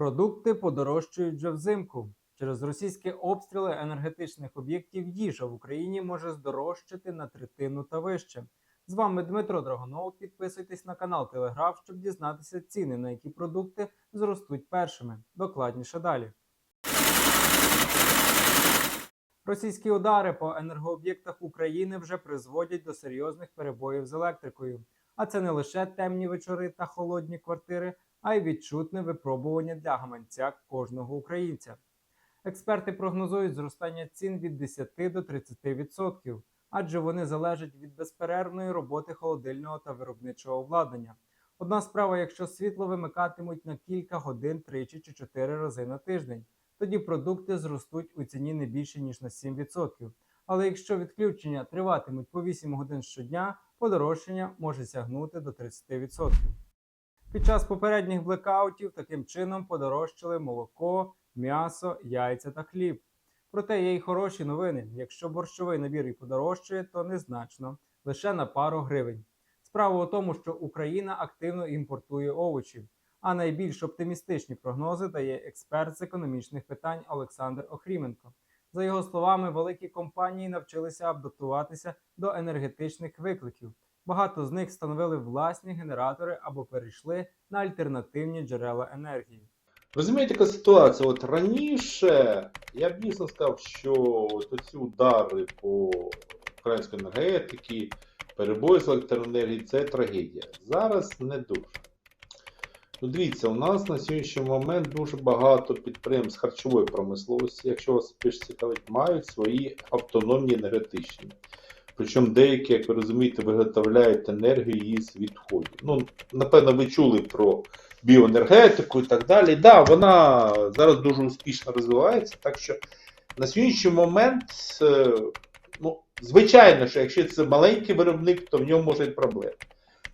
Продукти подорожчають вже взимку. Через російські обстріли енергетичних об'єктів їжа в Україні може здорожчати на третину та вище. З вами Дмитро Драгонов. Підписуйтесь на канал Телеграф, щоб дізнатися ціни, на які продукти зростуть першими. Докладніше далі. Російські удари по енергооб'єктах України вже призводять до серйозних перебоїв з електрикою. А це не лише темні вечори та холодні квартири, а й відчутне випробування для гаманця кожного українця. Експерти прогнозують зростання цін від 10 до 30%, адже вони залежать від безперервної роботи холодильного та виробничого обладнання. Одна справа, якщо світло вимикатимуть на кілька годин тричі чи чотири рази на тиждень, тоді продукти зростуть у ціні не більше ніж на 7%. Але якщо відключення триватимуть по 8 годин щодня, подорожчання може сягнути до 30%. Під час попередніх блекаутів таким чином подорожчали молоко, м'ясо, яйця та хліб. Проте є й хороші новини. Якщо борщовий набір і подорожчає, то незначно, лише на пару гривень. Справа у тому, що Україна активно імпортує овочі, а найбільш оптимістичні прогнози дає експерт з економічних питань Олександр Охріменко. За його словами, великі компанії навчилися адаптуватися до енергетичних викликів. Багато з них встановили власні генератори або перейшли на альтернативні джерела енергії. Розумієте, яка ситуація? От раніше я б дійсно сказав, що ці удари по українській енергетиці, перебої з електроенергії це трагедія. Зараз не дуже. Ну, дивіться, у нас на сьогоднішній момент дуже багато підприємств харчової промисловості, якщо вас більш цікавить, мають свої автономні енергетичні. Причому деякі, як ви розумієте, виготовляють енергію із відходів. Ну, напевно, ви чули про біоенергетику і так далі. Так, да, вона зараз дуже успішно розвивається. Так що на сьогоднішній момент, е, ну, звичайно, що якщо це маленький виробник, то в ньому може бути проблеми.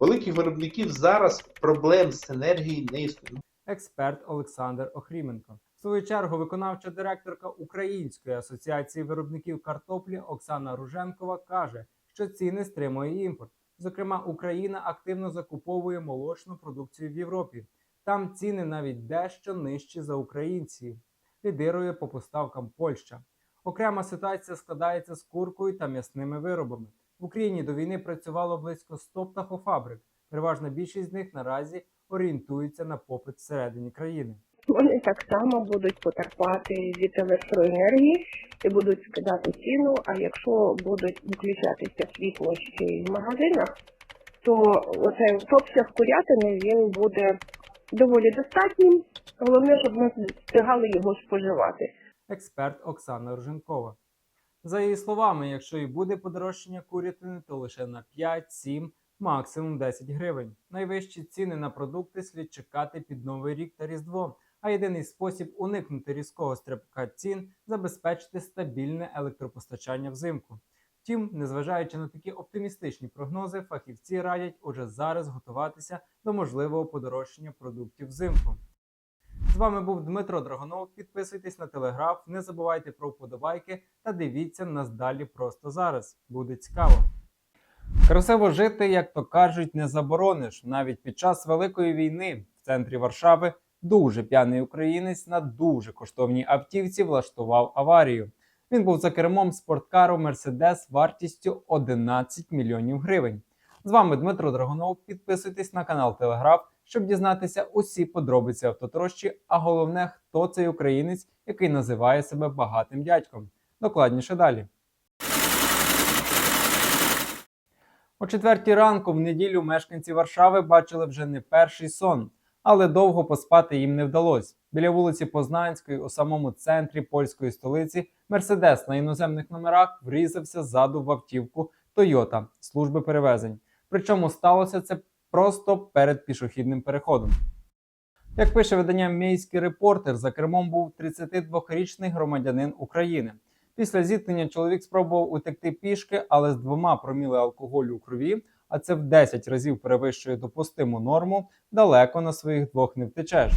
Великих виробників зараз проблем з енергією не існує. експерт Олександр Охріменко. Свою чергу, виконавча директорка Української асоціації виробників картоплі Оксана Руженкова каже, що ціни стримує імпорт. Зокрема, Україна активно закуповує молочну продукцію в Європі. Там ціни навіть дещо нижчі за українці. Лідирує по поставкам Польща. Окрема ситуація складається з куркою та м'ясними виробами. В Україні до війни працювало близько 100 птахофабрик. Переважна більшість з них наразі орієнтується на попит всередині країни. Вони так само будуть потерпати від електроенергії і будуть скидати ціну. А якщо будуть виключатися світло ще й в магазинах, то оцей обсяг курятини він буде доволі достатнім. Головне, щоб ми встигали його споживати. експерт Оксана Роженкова. За її словами, якщо і буде подорожчання курятини, то лише на 5, 7, максимум 10 гривень. Найвищі ціни на продукти слід чекати під Новий рік та Різдво. А єдиний спосіб уникнути різкого стрибка цін забезпечити стабільне електропостачання взимку. Втім, незважаючи на такі оптимістичні прогнози, фахівці радять уже зараз готуватися до можливого подорожчання продуктів взимку. З вами був Дмитро Драгонов. Підписуйтесь на телеграф, не забувайте про вподобайки та дивіться нас далі просто зараз. Буде цікаво. Красиво жити, як то кажуть, не заборониш. Навіть під час Великої війни в центрі Варшави дуже п'яний українець на дуже коштовній автівці влаштував аварію. Він був за кермом спорткару Мерседес вартістю 11 мільйонів гривень. З вами Дмитро Драгонов. Підписуйтесь на канал Телеграф, щоб дізнатися усі подробиці автотрощі, а головне, хто цей українець, який називає себе багатим дядьком. Докладніше далі. О четвертій ранку в неділю мешканці Варшави бачили вже не перший сон, але довго поспати їм не вдалося. Біля вулиці Познанської, у самому центрі польської столиці, Мерседес на іноземних номерах врізався ззаду в автівку Toyota служби перевезень. Причому сталося це просто перед пішохідним переходом. Як пише видання Мейський репортер, за кермом був 32-річний громадянин України. Після зіткнення чоловік спробував утекти пішки, але з двома проміли алкоголю у крові, а це в 10 разів перевищує допустиму норму, далеко на своїх двох не втечеш.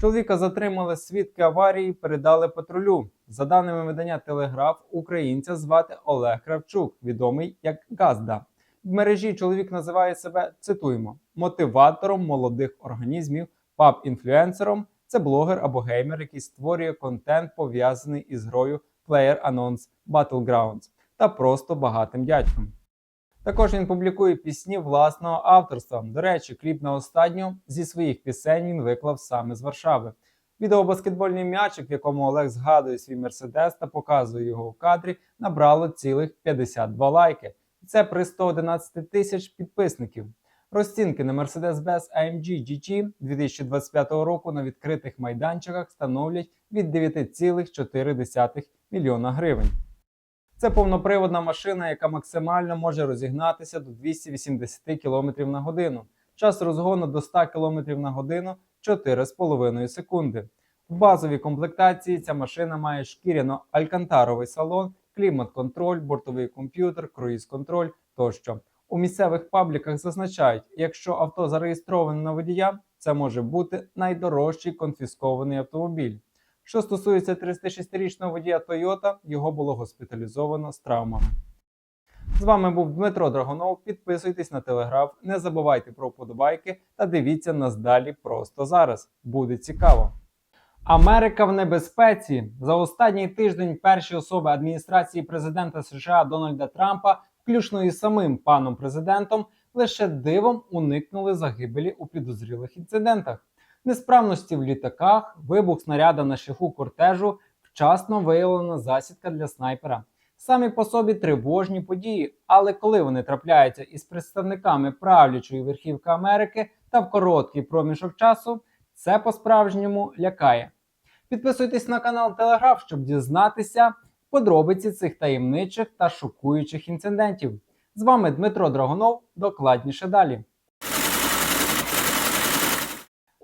Чоловіка затримали свідки аварії, передали патрулю. За даними видання Телеграф, українця звати Олег Кравчук, відомий як Газда. В мережі чоловік називає себе цитуємо мотиватором молодих організмів, паб-інфлюенсером це блогер або геймер, який створює контент пов'язаний із грою PlayerUnknown's Battlegrounds та просто багатим дядьком. Також він публікує пісні власного авторства. До речі, кліп на останню зі своїх пісень він виклав саме з Варшави. Відеобаскетбольний м'ячик, в якому Олег згадує свій мерседес та показує його у кадрі, набрало цілих 52 лайки. Це при 111 тисяч підписників. Розцінки на Mercedes-Benz AMG GT 2025 року на відкритих майданчиках становлять від 9,4 мільйона гривень. Це повноприводна машина, яка максимально може розігнатися до 280 км на годину. Час розгону до 100 км на годину 4,5 секунди. В базовій комплектації ця машина має шкіряно-алькантаровий салон, клімат-контроль, бортовий комп'ютер, круїз-контроль тощо. У місцевих пабліках зазначають, якщо авто зареєстроване на водія, це може бути найдорожчий конфіскований автомобіль. Що стосується 36-річного водія Toyota, його було госпіталізовано з травмами. З вами був Дмитро Драгонов. Підписуйтесь на телеграф, не забувайте про вподобайки та дивіться нас далі просто зараз. Буде цікаво. Америка в небезпеці. За останній тиждень перші особи адміністрації президента США Дональда Трампа, включно із самим паном президентом, лише дивом уникнули загибелі у підозрілих інцидентах. Несправності в літаках, вибух снаряда на шляху кортежу, вчасно виявлена засідка для снайпера. Самі по собі тривожні події, але коли вони трапляються із представниками правлячої верхівки Америки та в короткий проміжок часу, це по-справжньому лякає. Підписуйтесь на канал Телеграф, щоб дізнатися подробиці цих таємничих та шокуючих інцидентів. З вами Дмитро Драгонов. Докладніше далі.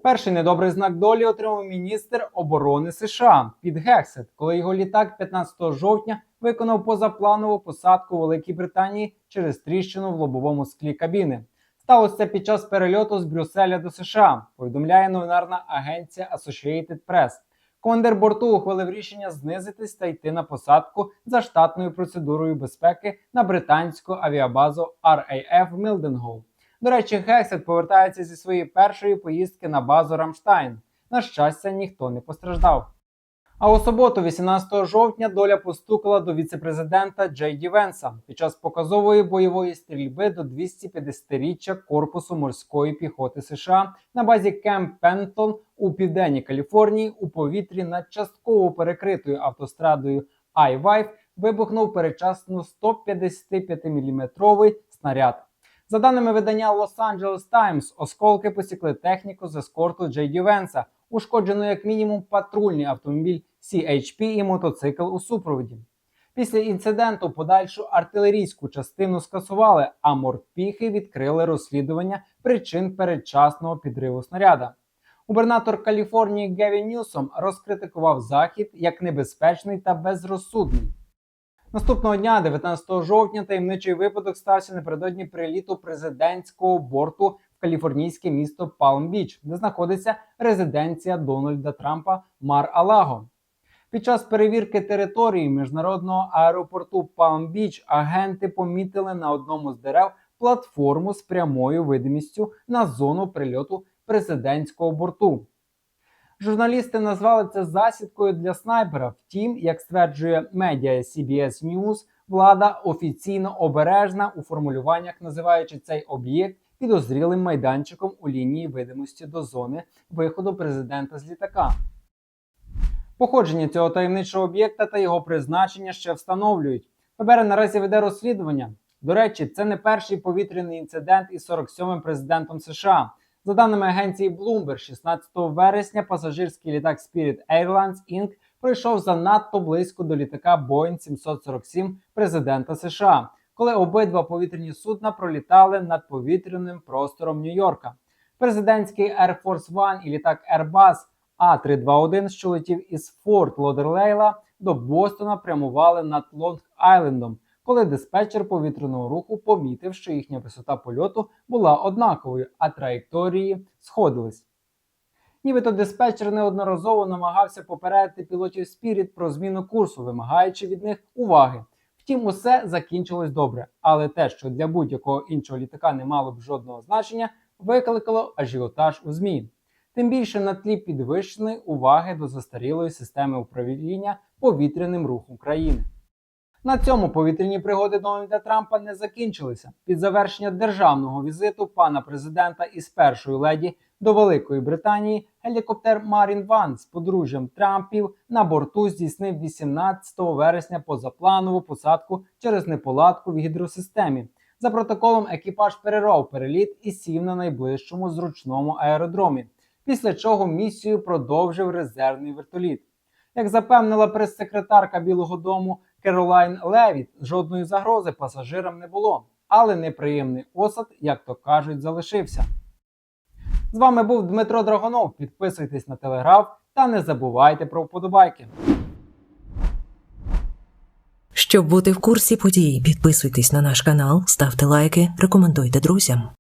Перший недобрий знак долі отримав міністр оборони США Піт Гексет, коли його літак 15 жовтня виконав позапланову посадку у Великій Британії через тріщину в лобовому склі кабіни. Сталося це під час перельоту з Брюсселя до США. Повідомляє новинарна агенція Associated Press. Командир борту ухвалив рішення знизитись та йти на посадку за штатною процедурою безпеки на британську авіабазу RAF Mildenhall. До речі, Гексет повертається зі своєї першої поїздки на базу Рамштайн. На щастя, ніхто не постраждав. А у суботу, 18 жовтня, доля постукала до віцепрезидента Джей Ді Венса під час показової бойової стрільби до 250-річчя Корпусу морської піхоти США на базі Кемп Пентон у південній Каліфорнії у повітрі над частково перекритою автострадою I-5 вибухнув передчасно 155-мм снаряд. За даними видання Los Angeles Times, осколки посікли техніку з ескорту Джей Венса, ушкоджено як мінімум патрульний автомобіль CHP і мотоцикл у супроводі. Після інциденту подальшу артилерійську частину скасували, а морпіхи відкрили розслідування причин передчасного підриву снаряда. Губернатор Каліфорнії Гевін Ньюсом розкритикував захід як небезпечний та безрозсудний. Наступного дня, 19 жовтня, таємничий випадок стався напередодні приліту президентського борту в каліфорнійське місто Палм-Біч, де знаходиться резиденція Дональда Трампа Мар-Алаго. Під час перевірки території міжнародного аеропорту Палм-Біч агенти помітили на одному з дерев платформу з прямою видимістю на зону прильоту президентського борту. Журналісти назвали це засідкою для снайпера. Втім, як стверджує медіа CBS News, влада офіційно обережна у формулюваннях, називаючи цей об'єкт підозрілим майданчиком у лінії видимості до зони виходу президента з літака. Походження цього таємничого об'єкта та його призначення ще встановлюють. ФБР наразі веде розслідування. До речі, це не перший повітряний інцидент із 47-м президентом США. За даними агенції Bloomberg, 16 вересня пасажирський літак Spirit Airlines Inc. пройшов занадто близько до літака Boeing 747 президента США, коли обидва повітряні судна пролітали над повітряним простором Нью-Йорка. Президентський Air Force One і літак Airbus А321, що летів із Форт Лодерлейла до Бостона, прямували над Лонг-Айлендом, коли диспетчер повітряного руху помітив, що їхня висота польоту була однаковою, а траєкторії сходились. Нібито диспетчер неодноразово намагався попередити пілотів Spirit про зміну курсу, вимагаючи від них уваги. Втім, усе закінчилось добре, але те, що для будь-якого іншого літака не мало б жодного значення, викликало ажіотаж у ЗМІ. Тим більше на тлі підвищеної уваги до застарілої системи управління повітряним рухом країни. На цьому повітряні пригоди Дональда Трампа не закінчилися. Під завершення державного візиту пана президента із першою леді до Великої Британії гелікоптер Марін Ван з подружжям Трампів на борту здійснив 18 вересня позапланову посадку через неполадку в гідросистемі. За протоколом екіпаж перервав переліт і сів на найближчому зручному аеродромі, після чого місію продовжив резервний вертоліт. Як запевнила прес-секретарка Білого Дому Керолайн Левіт, жодної загрози пасажирам не було, але неприємний осад, як то кажуть, залишився. З вами був Дмитро Драгонов. Підписуйтесь на телеграф та не забувайте про вподобайки. Щоб бути в курсі подій, підписуйтесь на наш канал, ставте лайки, рекомендуйте друзям.